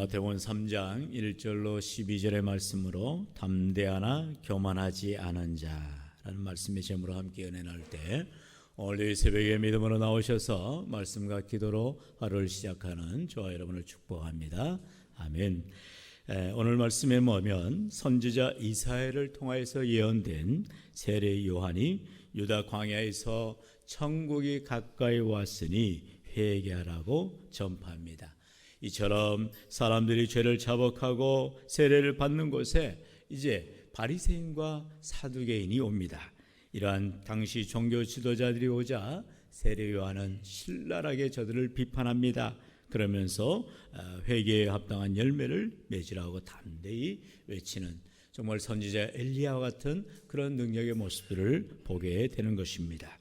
마태복음 3장 1절로 12절의 말씀으로 담대하나 교만하지 않은 자라는 말씀의 제목으로 함께 은혜 나눌 때 오늘 이 새벽에 믿음으로 나오셔서 말씀과 기도로 하루를 시작하는 저와 여러분을 축복합니다. 아멘. 에, 오늘 말씀에 뭐면 선지자 이사야를 통하여서 예언된 세례 요한이 유다 광야에서 천국이 가까이 왔으니 회개하라고 전파합니다. 이처럼 사람들이 죄를 자복하고 세례를 받는 곳에 이제 바리새인과 사두개인이 옵니다. 이러한 당시 종교 지도자들이 오자 세례 요한은 신랄하게 저들을 비판합니다. 그러면서 어, 회개에 합당한 열매를 맺으라고 담대히 외치는 정말 선지자 엘리야와 같은 그런 능력의 모습들을 보게 되는 것입니다.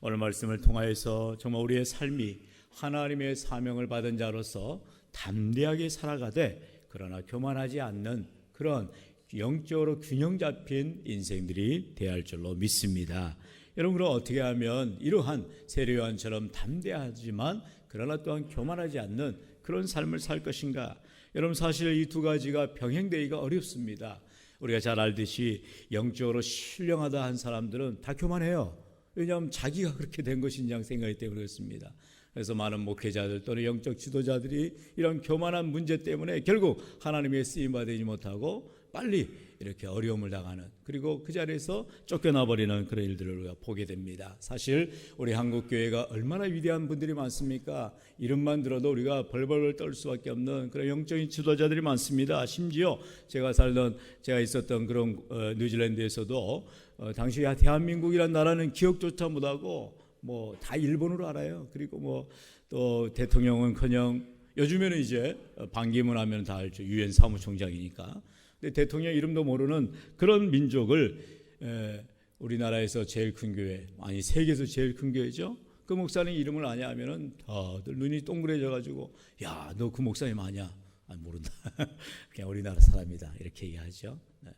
오늘 말씀을 통하여서 정말 우리의 삶이 하나님의 사명을 받은 자로서 담대하게 살아가되 그러나 교만하지 않는 그런 영적으로 균형 잡힌 인생들이 되할 줄로 믿습니다. 여러분 그럼 어떻게 하면 이러한 세례요한처럼 담대하지만 그러나 또한 교만하지 않는 그런 삶을 살 것인가? 여러분 사실 이 두 가지가 병행되기가 어렵습니다. 우리가 잘 알듯이 영적으로 신령하다 한 사람들은 다 교만해요. 왜냐하면 자기가 그렇게 된 것인 양 생각이 때문에 그렇습니다. 그래서 많은 목회자들 또는 영적 지도자들이 이런 교만한 문제 때문에 결국 하나님의 쓰임 받지 못하고 빨리 이렇게 어려움을 당하는 그리고 그 자리에서 쫓겨나 버리는 그런 일들을 우리가 보게 됩니다. 사실 우리 한국 교회가 얼마나 위대한 분들이 많습니까? 이름만 들어도 우리가 벌벌 떨 수밖에 없는 그런 영적인 지도자들이 많습니다. 심지어 제가 살던 제가 있었던 그런 어, 뉴질랜드에서도 어, 당시 대한민국이란 나라는 기억조차 못하고 뭐 다 일본어로 알아요. 그리고 뭐 또 대통령은커녕 요즘에는 이제 반기문 하면 다 알죠. 유엔 사무총장이니까. 근데 대통령 이름도 모르는 그런 민족을 에, 우리나라에서 제일 큰 교회, 아니 세계에서 제일 큰 교회죠. 그 목사님 이름을 아냐 하면은 다들 눈이 동그래져 가지고 야, 너 그 목사님 아냐? 아, 모른다. 그냥 우리나라 사람이다. 이렇게 얘기하죠. 네.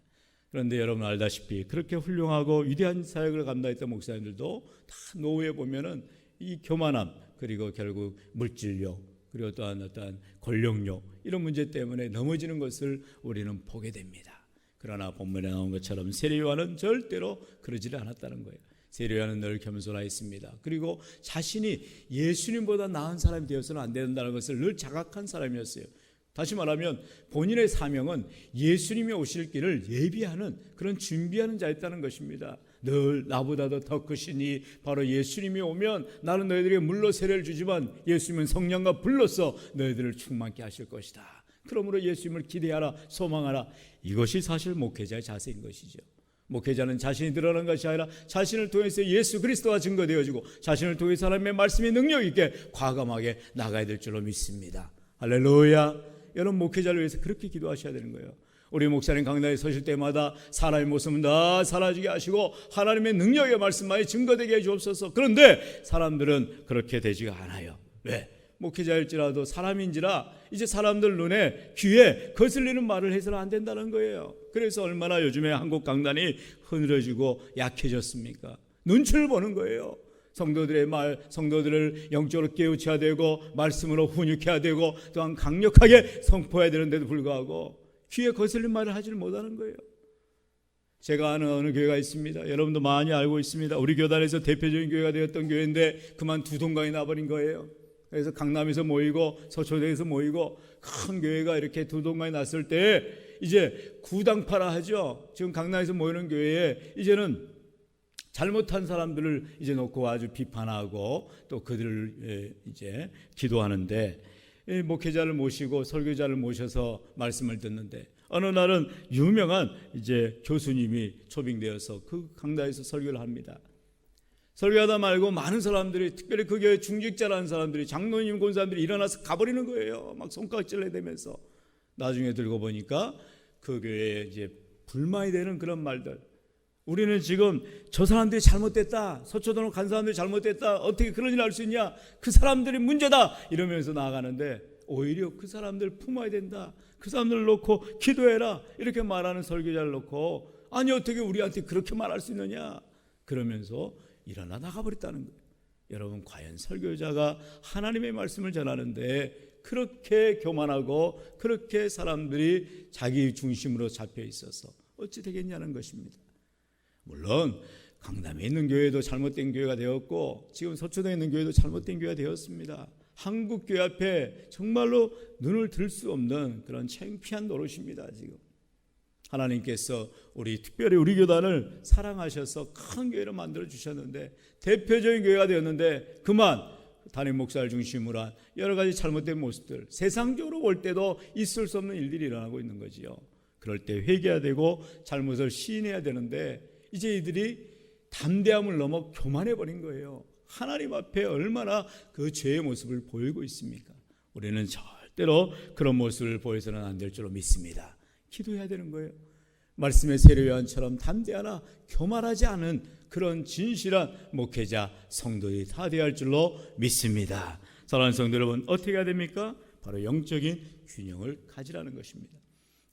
그런데 여러분 알다시피 그렇게 훌륭하고 위대한 사역을 감당했던 목사님들도 다 노후에 보면은 이 교만함 그리고 결국 물질력 그리고 또한 어떤 권력력 이런 문제 때문에 넘어지는 것을 우리는 보게 됩니다. 그러나 본문에 나온 것처럼 세례요한은 절대로 그러지를 않았다는 거예요. 세례요한은 늘 겸손하였습니다. 그리고 자신이 예수님보다 나은 사람이 되어서는 안 된다는 것을 늘 자각한 사람이었어요. 다시 말하면 본인의 사명은 예수님이 오실 길을 예비하는 그런 준비하는 자였다는 것입니다. 늘 나보다도 더 크시니 바로 예수님이 오면 나는 너희들에게 물로 세례를 주지만 예수님은 성령과 불로서 너희들을 충만케 하실 것이다. 그러므로 예수님을 기대하라 소망하라 이것이 사실 목회자의 자세인 것이죠. 목회자는 자신이 드러난 것이 아니라 자신을 통해서 예수 그리스도가 증거되어지고 자신을 통해 사람의 말씀의 능력 있게 과감하게 나가야 될 줄로 믿습니다. 할렐루야. 여러분 목회자를 위해서 그렇게 기도하셔야 되는 거예요. 우리 목사님 강단에 서실 때마다 사람의 모습은 다 사라지게 하시고 하나님의 능력의 말씀만이 증거되게 해 주옵소서. 그런데 사람들은 그렇게 되지가 않아요. 왜? 목회자일지라도 사람인지라 이제 사람들 눈에 귀에 거슬리는 말을 해서는 안 된다는 거예요. 그래서 얼마나 요즘에 한국 강단이 흐느러지고 약해졌습니까? 눈치를 보는 거예요. 성도들의 말, 성도들을 영적으로 깨우쳐야 되고 말씀으로 훈육해야 되고 또한 강력하게 선포해야 되는데도 불구하고 귀에 거슬린 말을 하지를 못하는 거예요. 제가 아는 어느 교회가 있습니다. 여러분도 많이 알고 있습니다. 우리 교단에서 대표적인 교회가 되었던 교회인데 그만 두 동강이 나버린 거예요. 그래서 강남에서 모이고 서초대에서 모이고 큰 교회가 이렇게 두 동강이 났을 때 이제 구당파라 하죠. 지금 강남에서 모이는 교회에 이제는 잘못한 사람들을 이제 놓고 아주 비판하고 또 그들을 이제 기도하는데 목회자를 모시고 설교자를 모셔서 말씀을 듣는데 어느 날은 유명한 이제 교수님이 초빙되어서 그 강단에서 설교를 합니다. 설교하다 말고 많은 사람들이 특별히 그 교회 중직자라는 사람들이 장로님 권사님들이 일어나서 가버리는 거예요. 막 손가락질 내대면서 나중에 들고 보니까 그 교회에 이제 불만이 되는 그런 말들. 우리는 지금 저 사람들이 잘못됐다. 서초동을 간 사람들이 잘못됐다. 어떻게 그런 일을 할 수 있냐? 그 사람들이 문제다. 이러면서 나아가는데 오히려 그 사람들 품어야 된다. 그 사람들을 놓고 기도해라. 이렇게 말하는 설교자를 놓고 아니 어떻게 우리한테 그렇게 말할 수 있느냐? 그러면서 일어나 나가버렸다는 거예요. 여러분 과연 설교자가 하나님의 말씀을 전하는데 그렇게 교만하고 그렇게 사람들이 자기 중심으로 잡혀 있어서 어찌 되겠냐는 것입니다. 물론 강남에 있는 교회도 잘못된 교회가 되었고 지금 서초동에 있는 교회도 잘못된 교회가 되었습니다. 한국 교회 앞에 정말로 눈을 들 수 없는 그런 창피한 노릇입니다. 지금 하나님께서 우리 특별히 우리 교단을 사랑하셔서 큰 교회로 만들어 주셨는데 대표적인 교회가 되었는데 그만 담임 목사를 중심으로 한 여러 가지 잘못된 모습들 세상적으로 볼 때도 있을 수 없는 일들이 일어나고 있는 거지요. 그럴 때 회개해야 되고 잘못을 시인해야 되는데 이제 이들이 담대함을 넘어 교만해 버린 거예요. 하나님 앞에 얼마나 그 죄의 모습을 보이고 있습니까? 우리는 절대로 그런 모습을 보여서는 안 될 줄로 믿습니다. 기도해야 되는 거예요. 말씀의 세례요한처럼 담대하나 교만하지 않은 그런 진실한 목회자 성도들이 다 되어야 할 줄로 믿습니다. 사랑하는 성도 여러분 어떻게 해야 됩니까? 바로 영적인 균형을 가지라는 것입니다.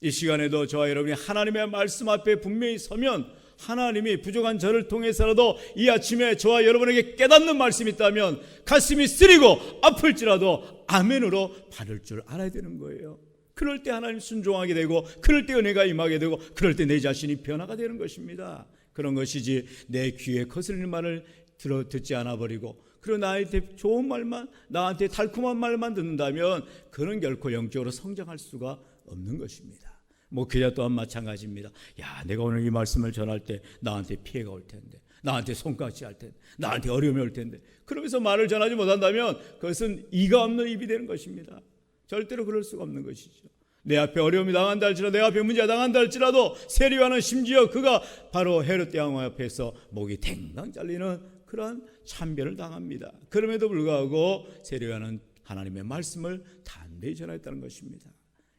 이 시간에도 저와 여러분이 하나님의 말씀 앞에 분명히 서면 하나님이 부족한 저를 통해서라도 이 아침에 저와 여러분에게 깨닫는 말씀이 있다면 가슴이 쓰리고 아플지라도 아멘으로 받을 줄 알아야 되는 거예요. 그럴 때 하나님 순종하게 되고 그럴 때 은혜가 임하게 되고 그럴 때 내 자신이 변화가 되는 것입니다. 그런 것이지 내 귀에 거슬리는 말을 들어 듣지 않아 버리고 그리고 나한테 좋은 말만 나한테 달콤한 말만 듣는다면 그는 결코 영적으로 성장할 수가 없는 것입니다. 목회자 또한 마찬가지입니다. 야, 내가 오늘 이 말씀을 전할 때 나한테 피해가 올 텐데, 나한테 손가락질 할 텐데, 나한테 어려움이 올 텐데. 그러면서 말을 전하지 못한다면 그것은 이가 없는 입이 되는 것입니다. 절대로 그럴 수가 없는 것이죠. 내 앞에 어려움이 당한다 할지라도 내 앞에 문제가 당한다 할지라도 세리와는 심지어 그가 바로 헤롯 대왕 앞에서 목이 탱강 잘리는 그러한 참변을 당합니다. 그럼에도 불구하고 세리와는 하나님의 말씀을 단대히 전했다는 것입니다.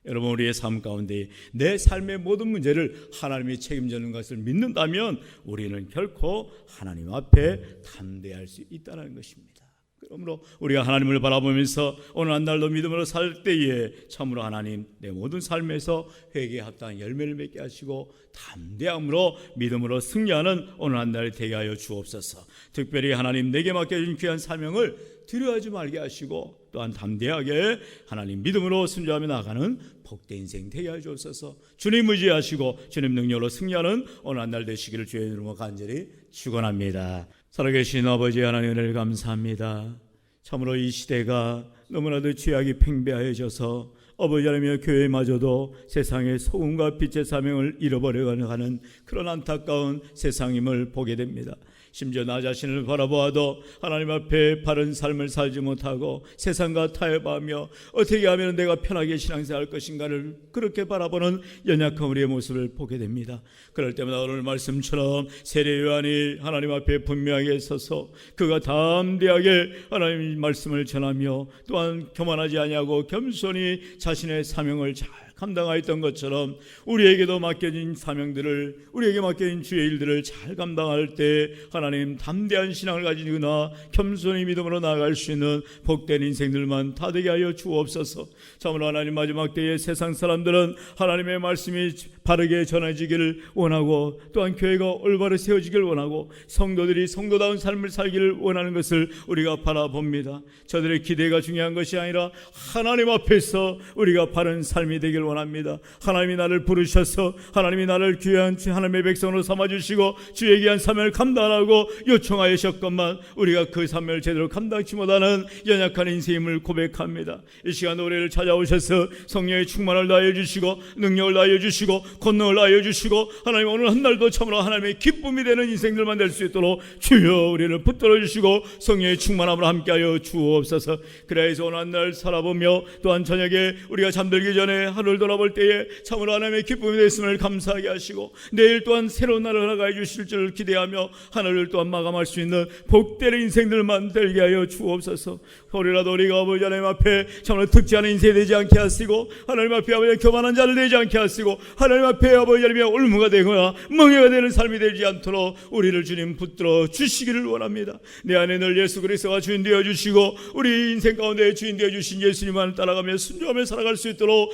여러분 우리의 삶 가운데 내 삶의 모든 문제를 하나님이 책임지는 것을 믿는다면 우리는 결코 하나님 앞에 담대할 수 있다는 것입니다. 그러므로 우리가 하나님을 바라보면서 오늘 한 날도 믿음으로 살 때에 참으로 하나님 내 모든 삶에서 회개에 합당한 열매를 맺게 하시고 담대함으로 믿음으로 승리하는 오늘 한 날이 되게 하여 주옵소서. 특별히 하나님 내게 맡겨진 귀한 사명을 두려워하지 말게 하시고 또한 담대하게 하나님 믿음으로 순종하며 나가는 복된 인생 되게 하여 주옵소서. 주님 의지하시고 주님 능력으로 승리하는 오늘 한 날 되시기를 주의 이름으로 간절히 축원합니다. 살아계신 아버지 하나님 은혜를 감사합니다. 참으로 이 시대가 너무나도 죄악이 팽배하여져서 아버지 하나님의 교회마저도 세상의 소금과 빛의 사명을 잃어버려가는 그런 안타까운 세상임을 보게 됩니다. 심지어 나 자신을 바라보아도 하나님 앞에 바른 삶을 살지 못하고 세상과 타협하며 어떻게 하면 내가 편하게 신앙생활할 것인가를 그렇게 바라보는 연약한 우리의 모습을 보게 됩니다. 그럴 때마다 오늘 말씀처럼 세례 요한이 하나님 앞에 분명하게 서서 그가 담대하게 하나님 말씀을 전하며 또한 교만하지 아니하고 겸손히 자신의 사명을 잘 감당하였던 것처럼 우리에게도 맡겨진 사명들을 우리에게 맡겨진 주의 일들을 잘 감당할 때 하나님 담대한 신앙을 가지거나 겸손히 믿음으로 나아갈 수 있는 복된 인생들만 다 되게 하여 주옵소서. 참으로 하나님 마지막 때에 세상 사람들은 하나님의 말씀이 바르게 전해지기를 원하고 또한 교회가 올바르게 세워지기를 원하고 성도들이 성도다운 삶을 살기를 원하는 것을 우리가 바라봅니다. 저들의 기대가 중요한 것이 아니라 하나님 앞에서 우리가 바른 삶이 되길 원합니다. 하나님이 나를 부르셔서 하나님이 나를 귀한 하나님의 백성으로 삼아 주시고 주에게 한 사명을 감당하고 요청하셨건만 우리가 그 사명을 제대로 감당치 못하는 연약한 인생임을 고백합니다. 이 시간 노래를 찾아오셔서 성령의 충만을 다해 주시고 능력을 다해 주시고 권능을 다해 주시고 하나님 오늘 한 날도 참으로 하나님의 기쁨이 되는 인생들만 될 수 있도록 주여 우리를 붙들어 주시고 성령의 충만함을 함께하여 주옵소서. 그래서 오늘 한 날 살아보며 또한 저녁에 우리가 잠들기 전에 하 늘을 돌아볼 때에 참으로 하나님의 기쁨이 됐음을 감사하게 하시고 내일 또한 새로운 날을 허락해 주실 줄 기대하며 하늘을 또한 마감할 수 있는 복되는 인생들만 되게 하여 주옵소서. 우리라도 우리가 아버지 하나님 앞에 참으로 특지하는 인생이 되지 않게 하시고 하나님 앞에 아버지 교만한 자를 되지 않게 하시고 하나님 앞에 아버지 하나님의 올무가 되거나 멍해가 되는 삶이 되지 않도록 우리를 주님 붙들어 주시기를 원합니다. 내 안에 늘 예수 그리스도가 주인 되어 주시고 우리 인생 가운데 주인 되어 주신 예수님만을 따라가며 순종하며 살아갈 수 있도록